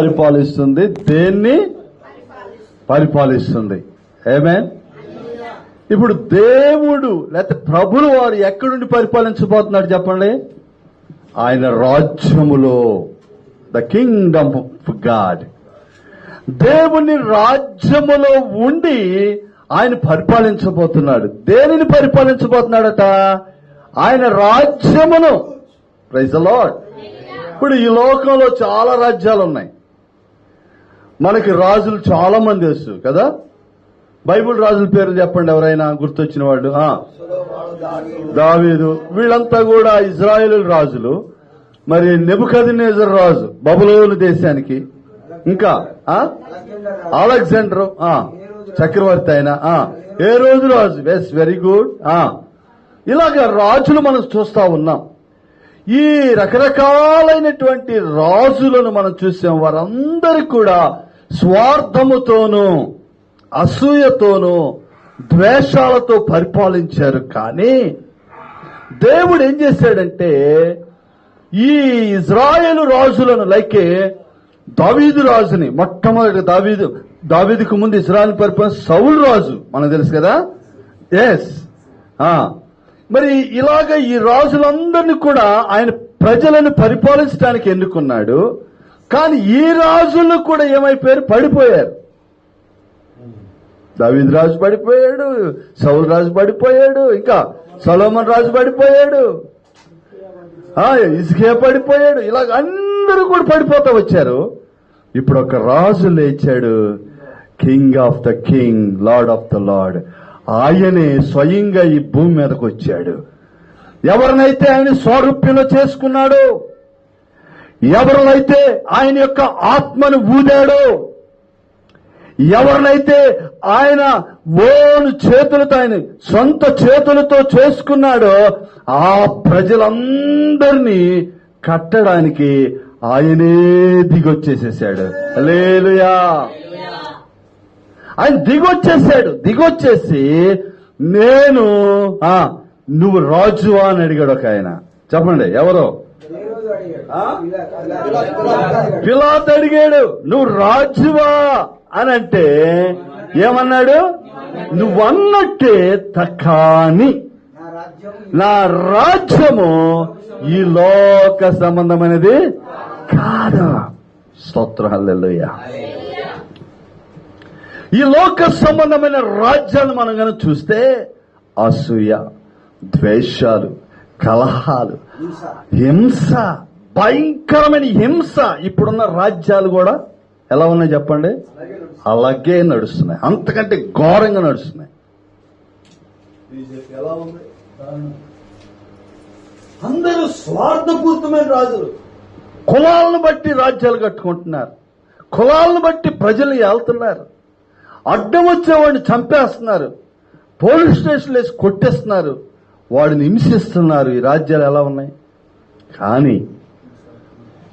పరిపాలిస్తుంది దేన్ని? పరిపాలిస్తుంది. ఏమే ఇప్పుడు దేవుడు లేకపోతే ప్రభులు వారు ఎక్కడుండి పరిపాలించబోతున్నాడు చెప్పండి? ఆయన రాజ్యములో. ద కింగ్డమ్ ఆఫ్ గాడ్ దేవుని రాజ్యములో ఉండి ఆయన పరిపాలించబోతున్నాడు. దేనిని పరిపాలించబోతున్నాడట? ఆయన రాజ్యమును. ప్రైజ్ లార్డ్ ఇప్పుడు ఈ లోకంలో చాలా రాజ్యాలు ఉన్నాయి. మనకి రాజులు చాలా మంది వచ్చు కదా? బైబిల్ రాజుల పేరు చెప్పండి ఎవరైనా గుర్తొచ్చిన వాళ్ళు. దావీదు. వీళ్ళంతా కూడా ఇజ్రాయేల్ రాజులు. మరి నెబుకదినేజర్ రాజు బబులోని దేశానికి. ఇంకా అలెగ్జాండర్ ఆ, చక్రవర్తి ఆయన ఆ, ఏ రోజు రాజు? వెస్ వెరీ గుడ్ ఆ. ఇలాగ రాజులు మనం చూస్తా ఉన్నాం. ఈ రకరకాలైనటువంటి రాజులను మనం చూసాం. వారందరికీ కూడా స్వార్థముతోనూ అసూయతోనూ ద్వేషాలతో పరిపాలించారు కానీ దేవుడు ఏం చేశాడంటే ఈ ఇజ్రాయేల్ రాజులను లైకే దావీదు రాజుని మొట్టమొదటి దావీదు దావీదుకు ముందు ఇజ్రాయల్ పరిపాలన సౌలు రాజు మనకు తెలుసు కదా? ఎస్ మరి ఇలాగ ఈ రాజులందరినీ కూడా ఆయన ప్రజలను పరిపాలించడానికి ఎన్నుకున్నాడు కానీ ఈ రాజులు కూడా ఏమైపోయారు? పడిపోయారు. దావీద్ రాజు పడిపోయాడు సౌల్ రాజు పడిపోయాడు ఇంకా సలోమన్ రాజు పడిపోయాడు. ఇసుకే పడిపోయాడు. ఇలాగ అందరూ కూడా పడిపోతా వచ్చారు. ఇప్పుడు ఒక రాజు లేచాడు. King of the king lord of the lord ఆయనే స్వయంగా ఈ భూమి మీదకి వచ్చాడు. ఎవరినైతే ఆయన స్వరూప్యంలో చేసుకున్నాడో ఎవరినైతే ఆయన యొక్క ఆత్మను ఊదాడో ఎవరినైతే ఆయన ఓను చేతులతో ఆయన సొంత చేతులతో చేసుకున్నాడో ఆ ప్రజలందరినీ కట్టడానికి ఆయనే దిగొచ్చేసేసాడు. లేలుయా ఆయన దిగొచ్చేసాడు. దిగొచ్చేసి నేను ఆ నువ్వు రాజువా అని అడిగాడు ఒక ఆయన. చెప్పండి ఎవరో? పిలాత్ అడిగాడు నువ్వు రాజువా? అని అంటే ఏమన్నాడు? నువ్వన్నట్టే తక్కాని నా రాజ్యము ఈ లోక సంబంధమైనది కాదు. స్తోత్రం ఈ లోక సంబంధమైన రాజ్యాన్ని మనం కనుక చూస్తే అసూయ ద్వేషాలు కలహాలు హింస భయంకరమైన హింస ఇప్పుడున్న రాజ్యాలు కూడా ఎలా ఉన్నాయి చెప్పండి? అలాగే నడుస్తున్నాయి. అంతకంటే ఘోరంగా నడుస్తున్నాయి. అందరూ స్వార్థపూరితమైన రాజులు. కులాలను బట్టి రాజ్యాలు కట్టుకుంటున్నారు. కులాలను బట్టి ప్రజలు వెళ్తున్నారు అడ్డం వచ్చేవాడిని చంపేస్తున్నారు. పోలీస్ స్టేషన్లు వేసి కొట్టేస్తున్నారు. వాడిని హింసిస్తున్నారు. ఈ రాజ్యాలు ఎలా ఉన్నాయి? కానీ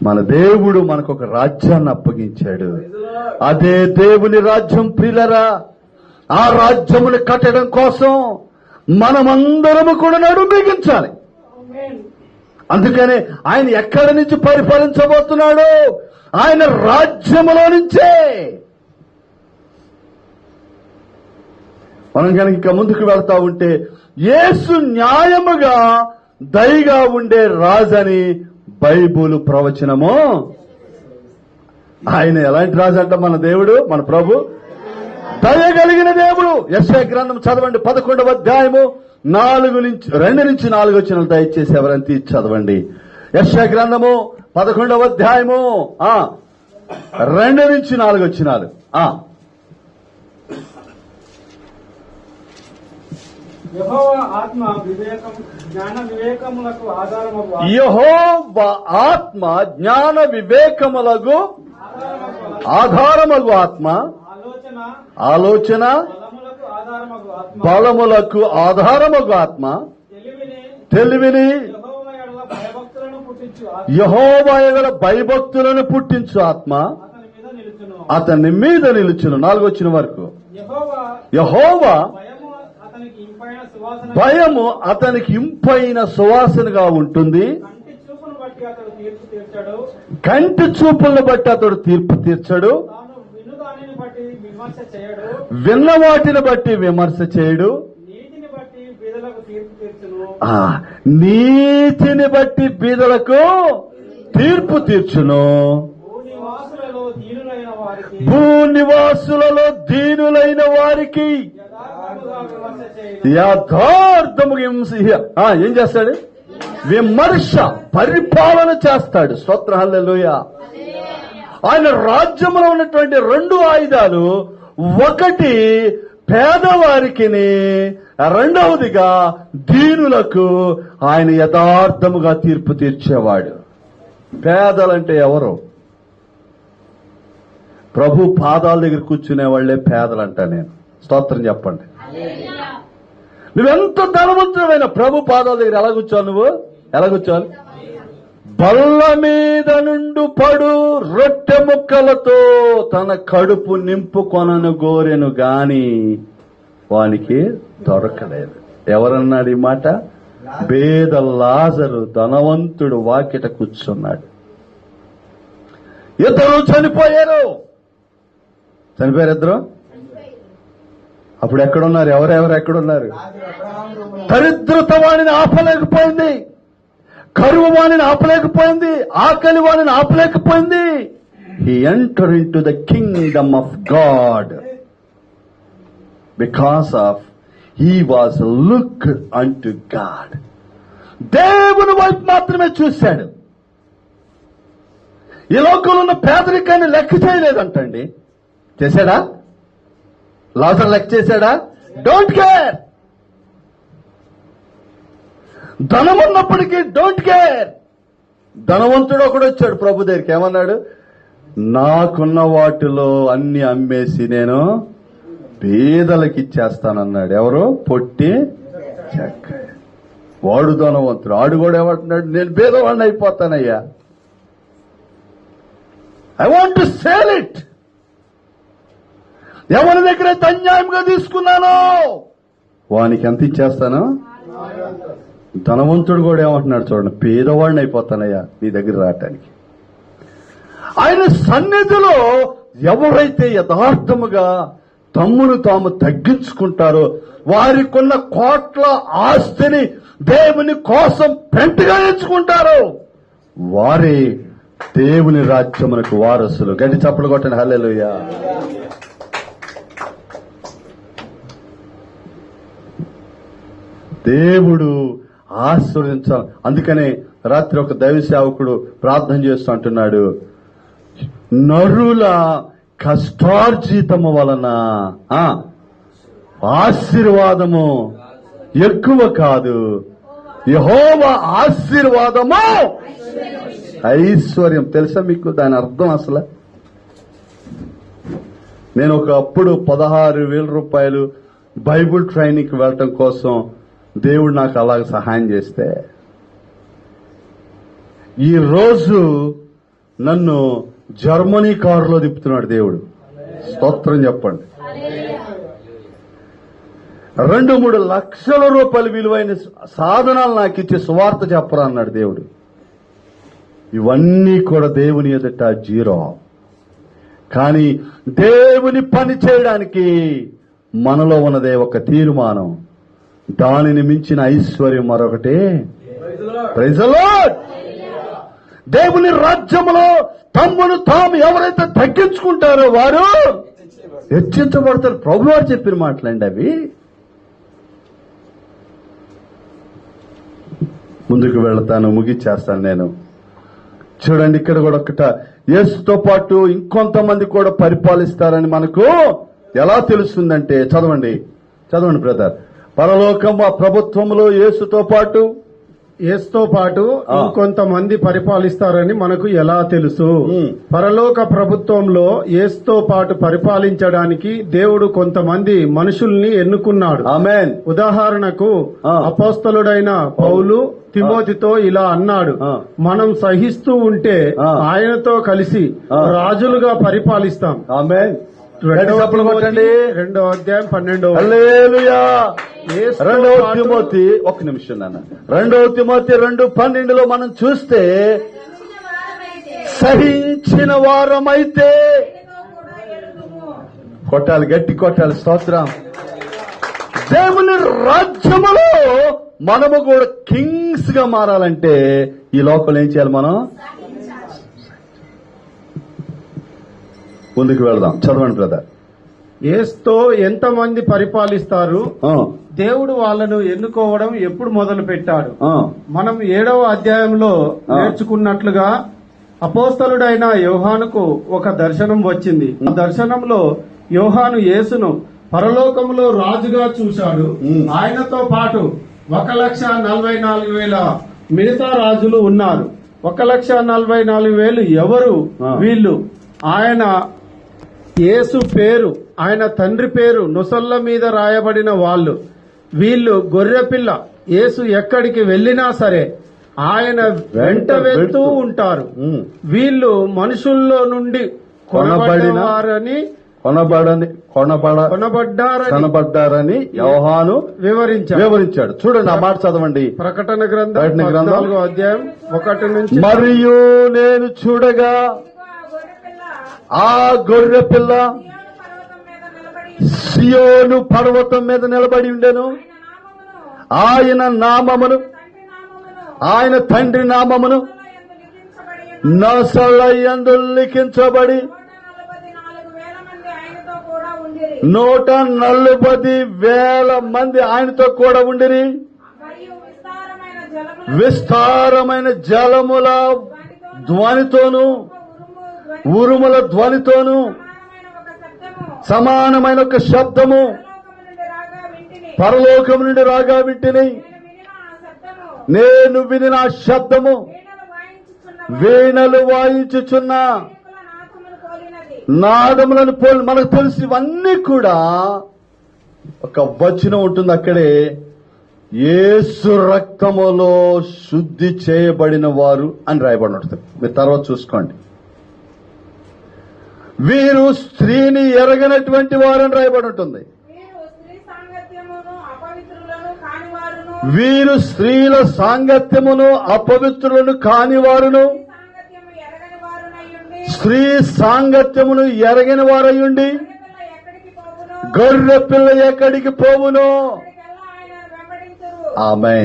మన దేవుడు మనకు ఒక రాజ్యాన్ని అప్పగించాడు. అదే దేవుని రాజ్యం ప్రిలరా ఆ రాజ్యమును కట్టడం కోసం మనమందరము కూడా నడుం బిగించాలి. అందుకనే ఆయన ఎక్కడి నుంచి పరిపాలించబోతున్నాడు ఆయన రాజ్యములో నుంచే. మనం కనుక ఇక ముందుకు వెళ్తా ఉంటే యేసు న్యాయముగా దయగా ఉండే రాజని బైబుల్ ప్రవచనము? ఆయన ఎలాంటి రాజు అంట మన దేవుడు మన ప్రభు? దయగలిగిన దేవుడు. యశ్వ గ్రంథం చదవండి. పదకొండవ అధ్యాయము. నాలుగు నుంచి రెండు నుంచి నాలుగు వచ్చిన దయచేసి ఎవరైనా తీసి చదవండి. యశ్వ గ్రంథము పదకొండవ అధ్యాయము. రెండు నుంచి నాలుగు వచ్చినాలు. యెహోవా ఆత్మ జ్ఞాన వివేకములకు ఆధారమగు ఆత్మ. ఆలోచన బలములకు ఆధారమగు ఆత్మ. తెలివిని యహోవయగల భయభక్తులను పుట్టించు ఆత్మ. అతని మీద నిలుచును. అతని మీద నిలుచును. నాలుగు వచ్చిన వరకు. యెహోవా యహోవా భయము అతనికి ఇంపైన సువాసన భయము అతనికి ఇంపైన సువాసనగా ఉంటుంది. కంటి చూపులను బట్టి అతడు తీర్పు తీర్చడు. విన్న వాటిని బట్టి విమర్శ చేయడు. నీతిని బట్టి బీదలకు తీర్పు తీర్చును. ఆ నీతిని బట్టి బీదలకు తీర్పు తీర్చును. భూనివాసులలో దీనులైన వారికి భూ నివాసులలో దీనులైన వారికి యథార్థము హింస- ఏం చేస్తాడు? విమర్శ పరిపాలన చేస్తాడు. స్తోత్ర హల్లెలూయ. ఆయన రాజ్యంలో ఉన్నటువంటి రెండు ఆయుధాలు ఒకటి పేదవారికి రెండవదిగా దీనులకు ఆయన యథార్థముగా తీర్పు తీర్చేవాడు. పేదలంటే ఎవరు? ప్రభు పాదాల దగ్గర కూర్చునే వాళ్ళే పేదలంట నేను. స్తోత్రం చెప్పండి. నువ్వెంత ధనవంతుడైన ప్రభు పాదాల దగ్గర ఎలా కూర్చోవాలి నువ్వు? ఎలా కూర్చోవాలి? బల్ల మీద నుండు పడు రొట్టె ముక్కలతో తన కడుపు నింపుకొనను గోరెను గాని వానికి దొరకలేదు. ఎవరన్నాడు ఈ మాట? బేద లాజరు ధనవంతుడు వాకిట కూర్చున్నాడు. ఇద్దరు చనిపోయారు. చనిపోయారు ఇద్దరు? అప్పుడు ఎక్కడున్నారు? ఎవరెవరు ఎక్కడున్నారు? దరిద్రత వాణిని ఆపలేకపోయింది. కరువు వాణిని ఆపలేకపోయింది. ఆకలి వాణిని ఆపలేకపోయింది. He enter into the kingdom of God because of he was look unto God దేవుని వైపు మాత్రమే చూశాడు. ఈ లోకంలో ఉన్న పేదరికాన్ని లెక్క చేయలేదంటండి. చేశాడా? లాజర్ లెక్ చేశాడా? డోంట్ కేర్ ధనం ఉన్నప్పటికీ డోంట్ కేర్ ధనవంతుడు ఒకడు వచ్చాడు ప్రభు దగ్గరికి. ఏమన్నాడు? నాకున్న వాటిలో అన్ని అమ్మేసి నేను పేదలకి ఇచ్చేస్తానన్నాడు. ఎవరు? పొట్టి చెక్క. వాడు ధనవంతుడు. ఆడు కూడా ఏమంటున్నాడు? నేను పేదవాడిని అయిపోతానయ్యా. I want to sell it ఎవరి దగ్గర అయితే అన్యాయంగా తీసుకున్నానో? వానికి ఎంత ఇచ్చేస్తాను? ధనవంతుడు కూడా ఏమంటున్నాడు చూడండి పేదవాడిని అయిపోతానయ్యా నీ దగ్గర రావటానికి. ఆయన సన్నిధిలో ఎవరైతే యథార్థముగా తమ్మును తాము తగ్గించుకుంటారో వారికున్న కోట్ల ఆస్తిని దేవుని కోసం పెంటగా ఎంచుకుంటారు వారే దేవుని రాజ్యమునకు వారసులు. గడి చప్పలు కొట్టండి హల్లెలుయ్యా దేవుడు ఆశ్రయించాలి అందుకనే రాత్రి ఒక దైవ సేవకుడు ప్రార్థన చేస్తూ అంటున్నాడు నరుల కష్టార్జితము వలన ఆశీర్వాదము ఎక్కువ కాదు. యహోవ ఆశీర్వాదము ఐశ్వర్యం. తెలుసా మీకు దాని అర్థం అసలు? నేను ఒకప్పుడు పదహారు వేల రూపాయలు బైబుల్ ట్రైనింగ్కి వెళ్ళటం కోసం దేవుడు నాకు అలాగ సహాయం చేస్తే ఈ రోజు నన్ను జర్మనీ కారులో తిప్పుతున్నాడు దేవుడు. స్తోత్రం చెప్పండి. రెండు మూడు లక్షల రూపాయలు విలువైన సాధనాలు నాకు ఇచ్చి సువార్త చెప్పరా అన్నాడు దేవుడు. ఇవన్నీ కూడా దేవుని ఎదుట జీరో. కానీ దేవుని పని చేయడానికి మనలో ఉన్నదే ఒక తీర్మానం. దానిని మించిన ఐశ్వర్యం మరొకటి. Praise దేవుని రాజ్యంలో తమ్మును తాము ఎవరైతే తగ్గించుకుంటారో వారు హెచ్చించబడతారు. ప్రభు వారు చెప్పిన మాటలండి అవి. ముందుకు వెళతాను ముగిచ్చేస్తాను నేను. చూడండి ఇక్కడ కూడా ఒకట యేసుతో పాటు ఇంకొంతమంది కూడా పరిపాలిస్తారని మనకు ఎలా తెలుస్తుందంటే చదవండి. చదవండి బ్రదర్. పరలోకం ఆ ప్రభుత్వంలో యేసుతో పాటు యేసుతో పాటు. ఇంకొంతమంది పరిపాలిస్తారని మనకు ఎలా తెలుసు. పరలోక ప్రభుత్వంలో యేసుతో పాటు పరిపాలించడానికి దేవుడు కొంతమంది మనుషుల్ని ఎన్నుకున్నాడు ఆమెన్ ఉదాహరణకు. అపోస్తలుడైన పౌలు తిమోతితో ఇలా అన్నాడు. మనం సహిస్తూ ఉంటే. ఆయనతో కలిసి. రాజులుగా పరిపాలిస్తాం చప్పట్లు కొట్టండి. రెండవ అధ్యాయం యేసుతో రెండవ తిమోతి. ఒక్క నిమిషం నాన్న. రెండవ తిమోతి రెండు పన్నెండులో మనం చూస్తే సహించిన వారమైతే కొట్టాలి గట్టి కొట్టాలి స్తోత్రం. దేవుని రాజ్యములో మనము కూడా కింగ్స్గా మారాలంటే ఈ లోపల ఏం చేయాలి మనం? ముందుకు వెళదాం. చదవండి బ్రదర్ ఏస్తో ఎంతమంది పరిపాలిస్తారు? దేవుడు వాళ్ళను ఎన్నుకోవడం ఎప్పుడు మొదలు పెట్టాడు మనం ఏడవ అధ్యాయంలో. నేర్చుకున్నట్లుగా అపోస్తలుడైన యోహానుకు ఒక దర్శనం వచ్చింది. ఆ దర్శనంలో యోహాను యేసును పరలోకములో రాజుగా చూశాడు. ఆయనతో పాటు ఒక లక్ష నలభై నాలుగు వేల మిగతా రాజులు ఉన్నారు. ఒక లక్ష నలభై నాలుగు వేలు ఎవరు. వీళ్ళు. ఆయన యేసు పేరు ఆయన తండ్రి పేరు నొసళ్ళ మీద రాయబడిన వాళ్ళు. వీళ్ళు గొర్రెపిల్ల యేసు ఎక్కడికి వెళ్ళినా సరే ఆయన వెంట వెళ్తూ ఉంటారు. వీళ్ళు మనుషుల్లో నుండి కొనబడిన- కొనబడినవారని కొనబడని కొనబడ కొనబడ్డారని కనబడ్డారని యోహాను వివరించారు. వివరించాడు. చూడండి ఆ మాట చదవండి. ప్రకటన గ్రంథం గ్రంథం. అధ్యాయం ఒకటి నుంచి మరియు నేను చూడగా ఆ గొర్రె పిల్ల సియోను పర్వతం మీద నిలబడి ఉండెను. ఆయన నామమును ఆయన తండ్రి నామమును నసలయందు లిఖించబడి నూట నలభై వేల మంది ఆయనతో కూడా ఉండిరి. విస్తారమైన జలముల ధ్వనితోను ఉరుముల ధ్వనితోను సమానమైన ఒక శబ్దము. పరలోకం నుండి రాగా వింటిని. నేను విని ఆ శబ్దము వీణలు వాయించుచున్న నాదములను పోలి మనకు తెలిసి ఇవన్నీ కూడా ఒక వచనం ఉంటుంది అక్కడే. ఏసు రక్తములో శుద్ధి చేయబడిన వారు అని రాయబడి ఉంటుంది మీరు తర్వాత చూసుకోండి. వీరు స్త్రీని ఎరగనటువంటి వారని రాయబడి ఉంటుంది వీరు స్త్రీల సాంగత్యమును అపవిత్రులను కాని వారును స్త్రీ సాంగత్యమును ఎరగని వారయ్యుండి. గొర్రె పిల్ల ఎక్కడికి పోవును? ఆమె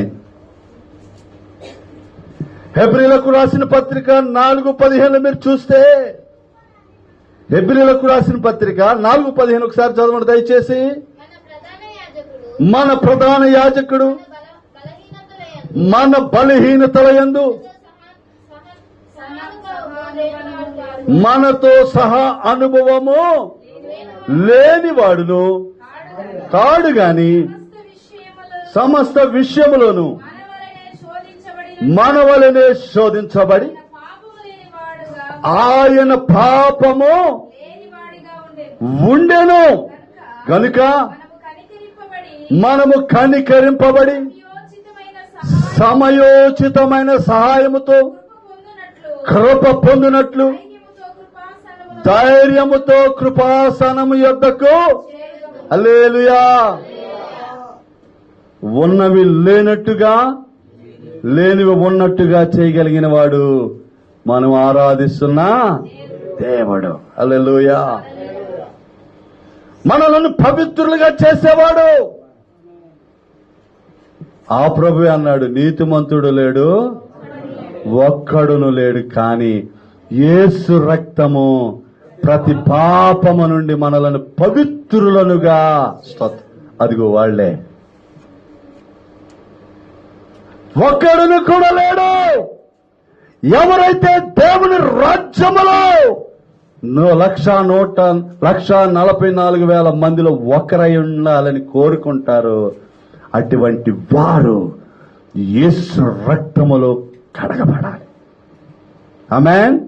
హెబ్రిలకు రాసిన పత్రిక నాలుగు పదిహేను మీరు చూస్తే హెబ్రిలకు రాసిన పత్రిక నాలుగు పదిహేను ఒకసారి చదవండి దయచేసి. మన ప్రధాన యాజకుడు. మన బలహీనతల సహనముగా మనతో సహా అనుభవము లేనివాడును కాడు గాని సమస్త విషయములను మన వలనే శోధించబడి ఆయన పాపము ఉండెను. గనుక మనము కనికరింపబడి సమయోచితమైన సహాయముతో కృప పొందినట్లు ధైర్యముతో కృపాసనము యొద్దకు అలేలుయా ఉన్నవి లేనట్టుగా లేనివి ఉన్నట్టుగా చేయగలిగిన వాడు మనం ఆరాధిస్తున్న దేవుడు. అల్లెలుయా మనలను పవిత్రులుగా చేసేవాడు. ఆ ప్రభు అన్నాడు నీతిమంతుడు లేడు ఒక్కడును లేడు కాని ఏసు రక్తము ప్రతి పాపము నుండి మనలను పవిత్రులనుగా అదిగో వాళ్ళే ఒక్కడును కూడా లేడు. ఎవరైతే దేవుని రాజ్యములో నూ- లక్ష నూట లక్ష నలభై నాలుగు వేల మందిలో ఒకరై ఉండాలని కోరుకుంటారో అటువంటి వారు యేసు రక్తములో కడగబడాలి. ఆమెన్?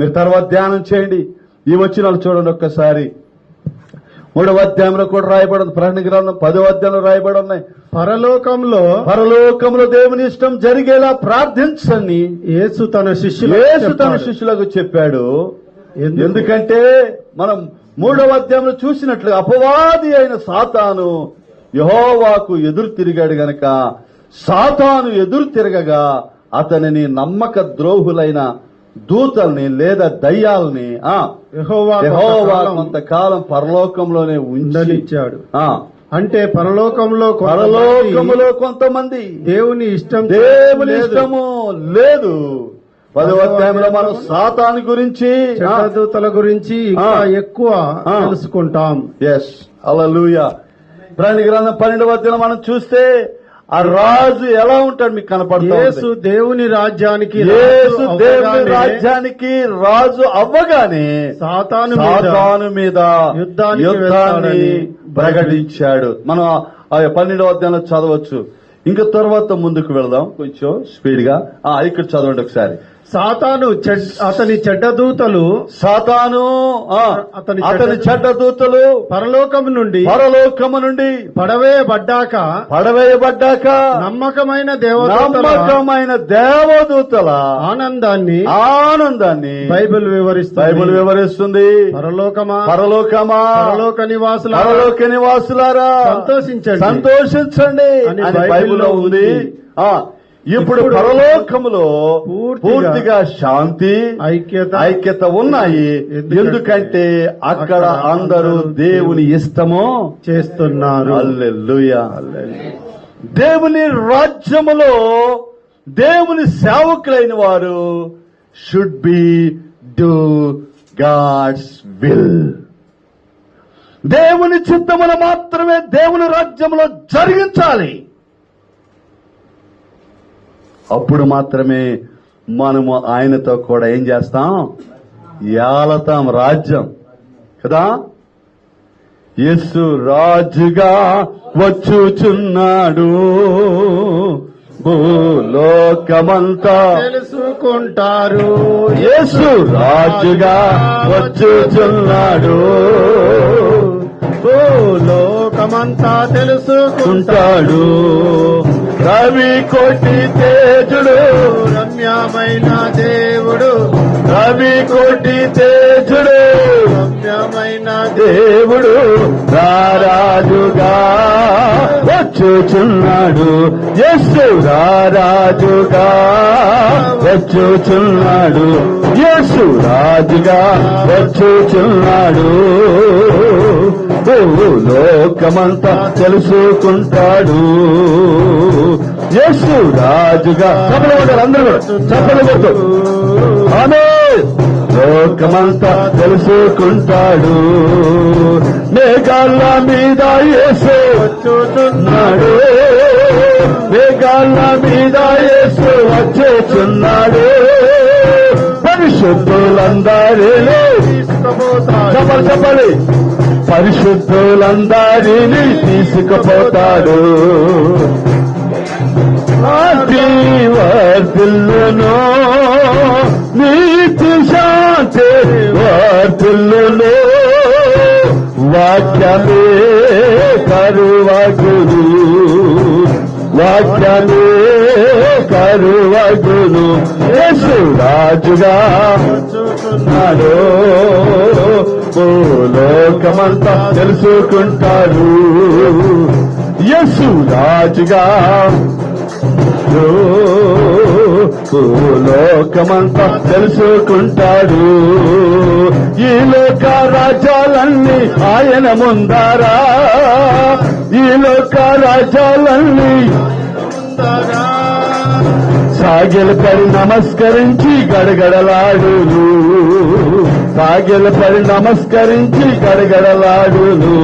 మీరు తర్వాత ధ్యానం చేయండి. ఈ వచ్చినాలు చూడండి ఒక్కసారి. మూడవ అధ్యాయంలో కూడా రాయబడి ఉంది ప్రకటన గ్రంథం పదో అధ్యాయంలో రాయబడి ఉన్నాయి పరలోకంలో పరలోకంలో దేవుని ఇష్టం జరిగేలా ప్రార్థించని యేసు తన శిష్యులు యేసు తన శిష్యులకు చెప్పాడు. ఎందుకంటే మనం మూడవ అధ్యాయంలో చూసినట్లుగా అపవాది అయిన సాతాను యహోవాకు ఎదురు తిరిగాడు గనక సాతాను ఎదురు తిరగగా అతనిని నమ్మక ద్రోహులైన దూతల్ని లేదా దయ్యాల్ని కొంతకాలం పరలోకంలోనే ఉండనిచ్చాడు అంటే పరలోకంలో పరలోకములో కొంతమంది దేవుని ఇష్టం దేవుని. ఇష్టము లేదు పదవ అధ్యాయంలో మనం సాతాను గురించి చెడ్డదూతల గురించి. ఎక్కువ. తెలుసుకుంటాం ఎస్ అలలుయ ప్రాణి గ్రంథం పన్నెండవ అధ్యాయం మనం చూస్తే ఆ రాజు ఎలా ఉంటాడు మీకు కనపడుతుంది యేసు దేవుని రాజ్యానికి యేసు దేవుని రాజ్యానికి రాజు అవ్వగానే సాతాను మీద సాతాను మీద యుద్ధాన్ని వెళ్తాడని ప్రకటించాడు. మనం ఆ- పన్నెండవ అధ్యాయంలో చదవచ్చు. ఇంకా తర్వాత ముందుకు వెళదాం. కొంచెం స్పీడ్గా. ఆ, ఇక్కడ చదవండి ఒకసారి. సాతాను అతని చెడ్డ దూతలు సాతాను ఆ, అతని అతని చెడ్డ- దూతలు పరలోకం నుండి పరలోకము నుండి పడవేయబడ్డాక పడవేయబడ్డాక నమ్మకమైన దేవదూతల నమ్మకమైన దేవదూతల ఆనందాన్ని ఆనందాన్ని బైబిల్ వివరిస్తుంది. బైబిల్ వివరిస్తుంది. పరలోకమా? పరలోకమా? పరలోక నివాసుల పరలోక నివాసులారా? సంతోషించండి. సంతోషించండి అని అని బైబిల్లో ఉంది. ఆ ఇప్పుడు పరలోకములో పూర్తిగా శాంతి ఐక్యత ఐక్యత ఉన్నాయి. ఎందుకంటే అక్కడ అందరూ దేవుని ఇష్టము చేస్తున్నారు. దేవుని రాజ్యములో దేవుని సేవకులైన వారు should be do God's will దేవుని చిత్తములు మాత్రమే దేవుని రాజ్యంలో జరిగించాలి. అప్పుడు మాత్రమే మనము ఆయనతో కూడా ఏం చేస్తాం? ఏలతాం రాజ్యం. కదా? యేసు రాజుగా వచ్చుచున్నాడు. భూలోకమంతా తెలుసుకుంటారు. యేసు రాజుగా వచ్చుచున్నాడు. లోకమంతా తెలుసుకుంటారు. కవి కోటి తేజుడు రమ్యమైన దేవుడు. కవి కోటి తేజుడు రమ్యమైన దేవుడు. రారాజుగా వచ్చుచున్నాడు యస్సు రారాజుగా వచ్చుచున్నాడు యస్సు రాజుగా వచ్చుచున్నాడు. లోకమంతా తెలుసుకుంటాడు. యస్సు రాజుగా చెప్పలు కొట్టారు అందరూ కూడా. చెప్పలు కొట్టు ఆమె లోకమంతా తెలుసుకుంటాడు. మేఘాల మీద యేసు వచ్చుచున్నాడు మేఘాల మీద యేసు వచ్చుచున్నాడు పరిశుద్ధులందరినీ చెప్పాలి చెప్పాలి పరిశుద్ధులందరినీ తీసుకుపోతాడు. ఆది నీతి శాంతి వర్ధిల్లును వాక్యమే కరువగురు వాక్యమే కరువగురు యేసు రాజుగా ఉన్నాడు ఓ తెలుసుకుంటారు యసు రాజుగా ఓ లోకమంతా తెలుసుకుంటాడు. ఈ లోక రాజ్యాలన్నీ ఆయన ముందారా? ఈ లోక రాజ్యాలన్నీ సాగిలపడి నమస్కరించి గడగడలాడును. సాగిలపడి నమస్కరించి గడగడలాడును.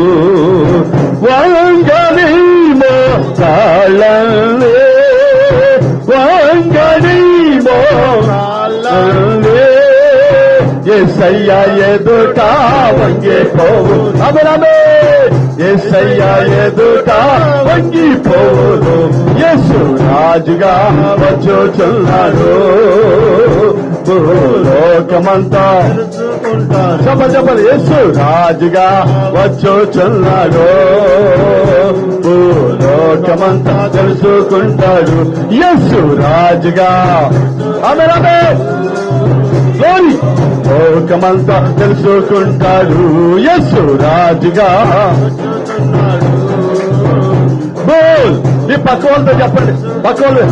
వంగని మోకాళ్ళే వంగని మోకాళ్ళే ఎసయ్యా ఎదుట వంగిపోవు అమరమే ఎసయ్యా ఎదుట వంగిపోవును. యేసు రాజుగా వచ్చుచున్నాడు. లోకమంతా చెప్ప చెప్పలు యేసు రాజుగా వచ్చుచున్నాడు. లోకమంతా తెలుసుకుంటాడు. యేసు రాజుగా. అమెరమే Glory! లోకమంతా తెలుసుకుంటాడు యస్సు రాజుగా. బోల్. ఈ పక్క వాళ్ళతో చెప్పండి. పక్క వాళ్ళు.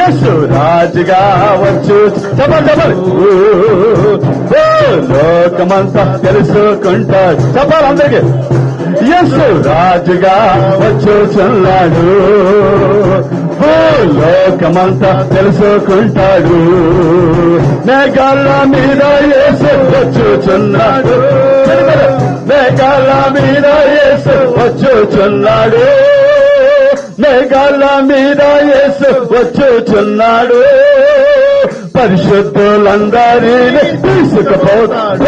యస్సు రాజుగా వచ్చు. చెప్పండి చెప్పండి. లోకమంతా తెలుసుకుంటాడు చెప్పాలి అందరికి. యస్సు రాజుగా వచ్చు. ఓ, లోకమంతా తెలుసుకుంటాడు. మేఘాల మీద ఏసు వచ్చుచున్నాడు. మేఘాల మీద ఏసు వచ్చుచున్నాడు. మేఘాల మీద ఏసు వచ్చుచున్నాడు. పరిశుద్ధులందరినీ తీసుకుపోతాడు.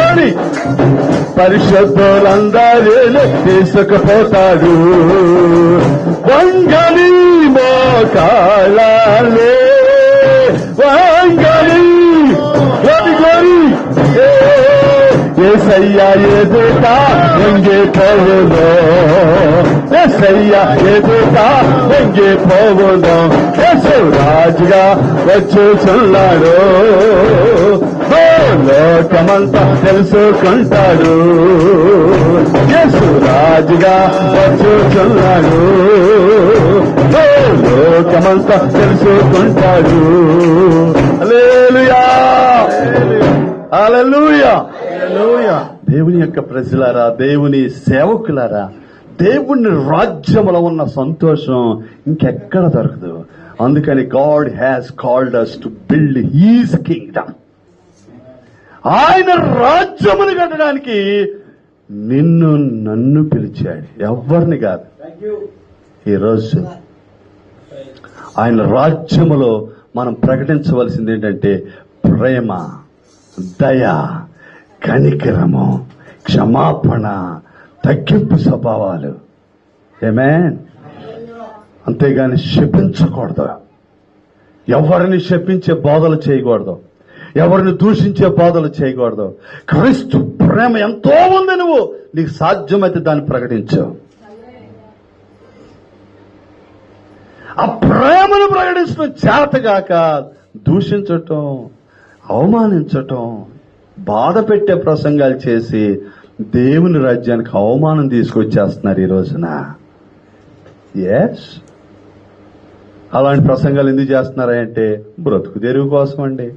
పరిశుద్ధులందరినీ తీసుకుపోతాడు. వంగలి మోకాలే వంగలి. గోరి గోరి ఏసయ్యా ఎదుట ఎంగే పోవుదో ఏసయ్యా ఎదుట ఎంగే పోవుదో యేసు రాజుగా వచ్చుచున్నాడు ఓ లోకమంతా తెలుసుకుంటాడు. యేసు రాజుగా వచ్చుచున్నాడు ఓ లోకమంతా తెలుసుకుంటాడు. దేవుని యొక్క ప్రజలారా దేవుని సేవకులారా దేవుని రాజ్యములో ఉన్న సంతోషం ఇంకెక్కడ దొరకదు. అందుకని God has called us to build his kingdom ఆయన రాజ్యమును కట్టడానికి నిన్ను నన్ను పిలిచాడు. ఎవరిని కాదు? ఈరోజు ఆయన రాజ్యములో మనం ప్రకటించవలసింది ఏంటంటే ప్రేమ దయ కనికరము క్షమాపణ తగ్గింపు స్వభావాలు. ఏమే అంతేగాని శపించకూడదు. ఎవరిని శపించే బోధలు చేయకూడదు. ఎవరిని దూషించే బోధలు చేయకూడదు. క్రీస్తు ప్రేమ ఎంతో ఉంది నువ్వు. నీకు సాధ్యమైతే దాన్ని ప్రకటించావు ఆ ప్రేమను ప్రకటించడం చేతగాక దూషించటం అవమానించటం బాధ పెట్టే ప్రసంగాలు చేసి దేవుని రాజ్యానికి అవమానం తీసుకొచ్చేస్తున్నారు ఈ రోజున. ఎస్ అలాంటి ప్రసంగాలు ఎందుకు చేస్తున్నారంటే బ్రతుకు తెరువు కోసం అండి.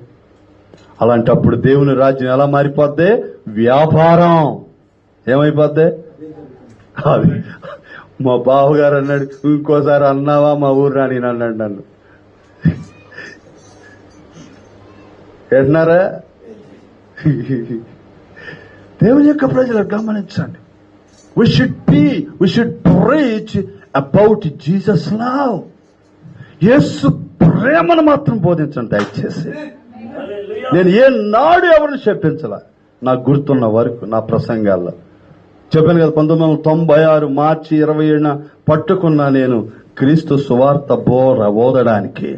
అలాంటప్పుడు దేవుని రాజ్యం ఎలా మారిపోద్ది? వ్యాపారం. ఏమైపోద్ది? అది. మా బావగారు అన్నాడు ఇంకోసారి అన్నావా మా ఊరు రాని అన్నాడు నన్ను. ఏంటన్నారా దేవుని యొక్క ప్రజలు గమనించండి. We should be we should preach about Jesus love యేసు ప్రేమను మాత్రం బోధించండి దయచేసి. నేను ఏ నాడు ఎవరిని చెప్పించాల నాకు గుర్తున్న వరకు నా ప్రసంగాల్లో. చెప్పాను కదా పంతొమ్మిది వందల తొంభై ఆరు మార్చి ఇరవై ఏడున పట్టుకున్నా నేను క్రీస్తు సువార్త బోర ఓదడానికి.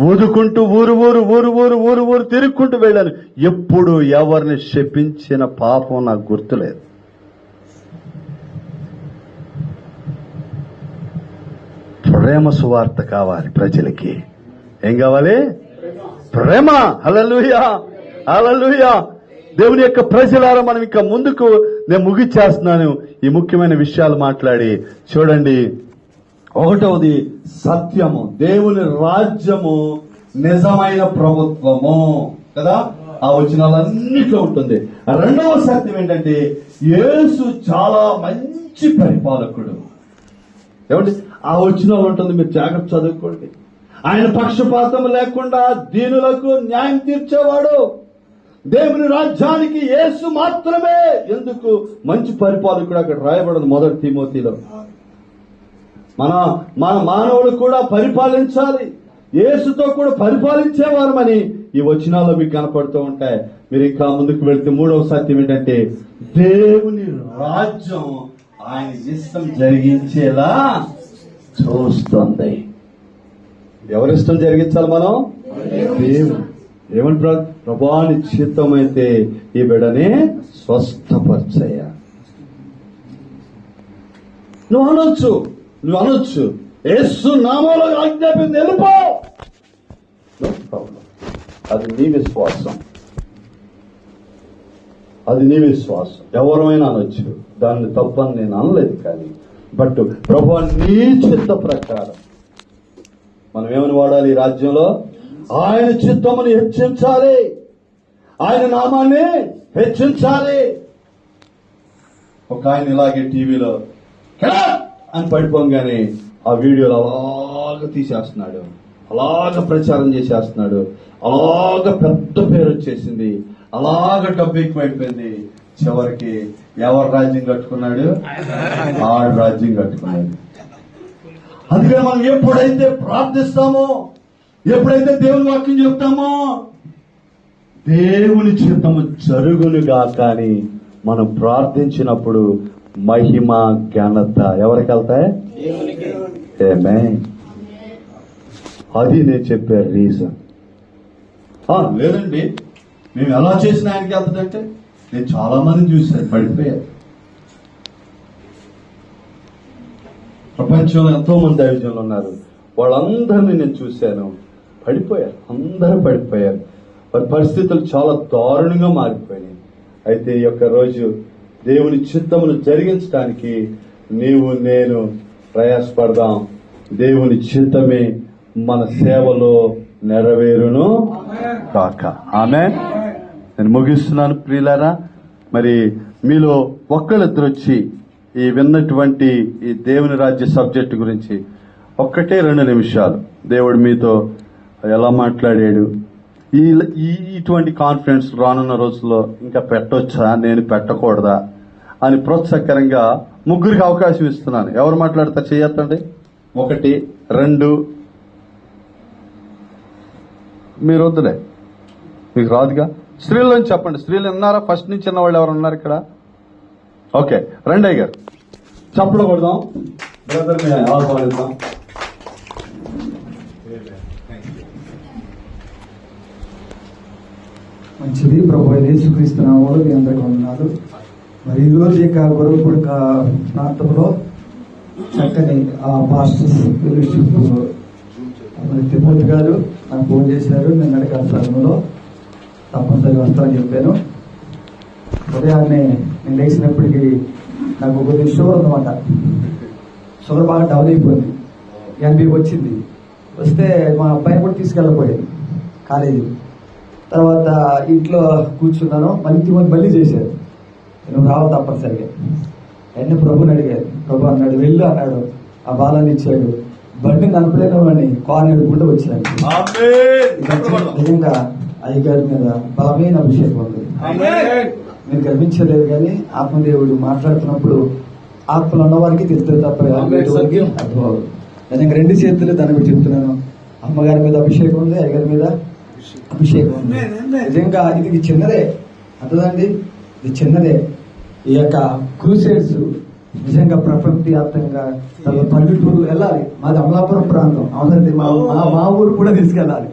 ఊదుకుంటూ ఊరు ఊరు ఊరు ఊరు ఊరు ఊరు తిరుక్కుంటూ వెళ్ళాను. ఎప్పుడు ఎవరిని శపించిన పాపం నాకు గుర్తులేదు. ప్రేమ సువార్త కావాలి ప్రజలకి. ఏం కావాలి? ప్రేమ. అలలుయా అలలుయా దేవుని యొక్క ప్రజలారా మనం ఇంకా ముందుకు నేను ముగిచ్చేస్తున్నాను. ఈ ముఖ్యమైన విషయాలు మాట్లాడి. చూడండి. ఒకటవది సత్యము. దేవుని రాజ్యము నిజమైన ప్రభుత్వము. కదా? ఆ వచనాలన్నిట్లో ఉంటుంది. రెండవ సత్యం ఏంటంటే యేసు చాలా మంచి పరిపాలకుడు. ఏమండి? ఆ వచనాలు ఉంటుంది. మీరు జాగ్రత్త చదువుకోండి. ఆయన పక్షపాతం లేకుండా దీనులకు న్యాయం తీర్చేవాడు. దేవుని రాజ్యానికి యేసు మాత్రమే. ఎందుకు? మంచి పరిపాలకుడు అక్కడ రాయబడదు మొదటి తిమోతిలో. మన మన మానవులు కూడా పరిపాలించాలి. యేసుతో కూడా పరిపాలించేవారమని ఈ వచనాల్లో మీకు కనపడుతూ ఉంటాయి. మీరు ఇంకా ముందుకు వెళ్తే మూడవ సత్యం ఏంటంటే దేవుని రాజ్యం ఆయన ఇష్టం జరిగించేలా చూస్తుంది. ఎవరిష్టం జరిగించాలి మనం? దేవుడు ఏమని ప్ర- ప్రభాని చిత్తమైతే ఈ బిడని స్వస్థపరచయ్య. నువ్వు అనొచ్చు నువ్వు అనొచ్చు. ఏసు నామాలో ఆజ్ఞాపింది వెళ్ళిపో అది నీ విశ్వాసం. అది నీ విశ్వాసం. ఎవరమైనా అనొచ్చు. దాన్ని తప్పని నేను అనలేదు కానీ. బట్ ప్రభు నీ చిత్త ప్రకారం మనం ఏమని వాడాలి ఈ రాజ్యంలో? ఆయన చిత్తమును హెచ్చించాలి. ఆయన నామాన్ని హెచ్చించాలి. ఒక ఆయన ఇలాగే టీవీలో అని పడిపోగానే ఆ వీడియోలు అలాగ తీసేస్తున్నాడు. అలాగ ప్రచారం చేసేస్తున్నాడు. అలాగ పెద్ద పేరు వచ్చేసింది. అలాగ డబ్బు ఎక్కువైపోయింది. చివరికి ఎవరు రాజ్యం కట్టుకున్నాడు? ఆడు రాజ్యం కట్టుకున్నాడు. అందుకని మనం ఎప్పుడైతే ప్రార్థిస్తామో ఎప్పుడైతే దేవుని వాక్యం చెప్తామో? దేవుని చిత్తము జరుగునుగా కానీ మనం ప్రార్థించినప్పుడు మహిమ ఘనత ఎవరికి వెళ్తాయి? ఏమే అది నేను చెప్పే రీజన్ లేదండి. మేము ఎలా చేసిన ఆయనకి వెళ్తుందంటే నేను చాలా మందిని చూశాను పడిపోయారు ప్రపంచంలో ఎంతో మంది దైవజనులు ఉన్నారు. వాళ్ళందరినీ నేను చూశాను. పడిపోయారు. అందరూ పడిపోయారు. వారి పరిస్థితులు చాలా దారుణంగా మారిపోయినాయి. అయితే ఈ యొక్క రోజు దేవుని చిత్తమును జరిగించడానికి నీవు నేను ప్రయాసపడదాం. దేవుని చిత్తమే మన సేవలో నెరవేరును కాక ఆమె నేను ముగిస్తున్నాను ప్రియులారా. మరి మీలో ఒక్కళ్ళిద్దరు వచ్చి ఈ విన్నటువంటి ఈ దేవుని రాజ్య సబ్జెక్టు గురించి ఒక్కటే రెండు నిమిషాలు దేవుడు మీతో ఎలా మాట్లాడాడు? ఈ ఈ ఇటువంటి కాన్ఫిడెన్స్ రానున్న రోజుల్లో ఇంకా పెట్టొచ్చా? నేను పెట్టకూడదా? అని ప్రోత్సాహకరంగా ముగ్గురికి అవకాశం ఇస్తున్నాను. ఎవరు మాట్లాడతారు? చేయొద్దండి. ఒకటి రెండు. మీరు వద్దులే. మీకు రాదుగా? స్త్రీలను చెప్పండి. స్త్రీలు ఉన్నారా? ఫస్ట్ నుంచి చిన్న వాళ్ళు ఎవరు ఉన్నారు ఇక్కడ? ఓకే. రెండయ్య గారు. చప్పుడు కొడదాం. బ్రదర్ ఆహ్వానిద్దాం మంచిది. ప్రభు అయిన మీ అందరికీ వందనాలు. మరి ఈరోజు రోజు యొక్క గొడవపూడి ప్రాంతంలో చక్కని ఆ పాస్టర్స్ ఫెలోషిప్ మరి తిమోతి గారు నాకు ఫోన్ చేశారు. నేను అడిగిన స్థలంలో తప్పనిసరిగా వస్తానని చెప్పాను. ఉదయాన్నే నేను లేచినప్పటికీ నాకు కొద్ది షుగర్ ఉందన్నమాట. షుగర్ బాగా డౌన్ అయిపోయింది. ఎనభై వచ్చింది. వస్తే మా అబ్బాయిని కూడా తీసుకెళ్ళకపోయింది కాలేజీ తర్వాత ఇంట్లో కూర్చున్నాను. తిమోతి మళ్ళీ చేశారు. నువ్వు రావు తప్పనిసరిగా. అన్ని ప్రభుని అడిగారు? ప్రభు అన్నాడు వెళ్ళు అన్నాడు. ఆ బాలని ఇచ్చాడు. బండి నడపలేని వాడిని కారు నడుపుకుంటూ వచ్చాను నిజంగా అయ్యగారి మీద బలమైన అభిషేకం ఉంది. మీరు గర్వించలేదు కానీ ఆత్మదేవుడు మాట్లాడుతున్నప్పుడు ఆత్మలు ఉన్నవారికి తెలుస్తుంది తప్ప అర్థం నిజంగా రెండు చేతులు దాన్ని చెప్తున్నాను. అమ్మగారి మీద అభిషేకం ఉంది అయ్యగారి మీద అభిషేకం నిజంగా ఇది చిన్నదే. అర్థదండి ఇది చిన్నదే. ఈ యొక్క క్రూసేడ్స్ నిజంగా ప్రపంచవ్యాప్తంగా చాలా పల్లెటూరు వెళ్ళాలి. మాది అమలాపురం ప్రాంతం. మా మా- మా ఊరు కూడా తీసుకెళ్ళాలి.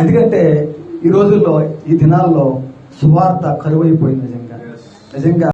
ఎందుకంటే ఈ రోజుల్లో ఈ దినాల్లో సువార్త కరువైపోయింది నిజంగా. నిజంగా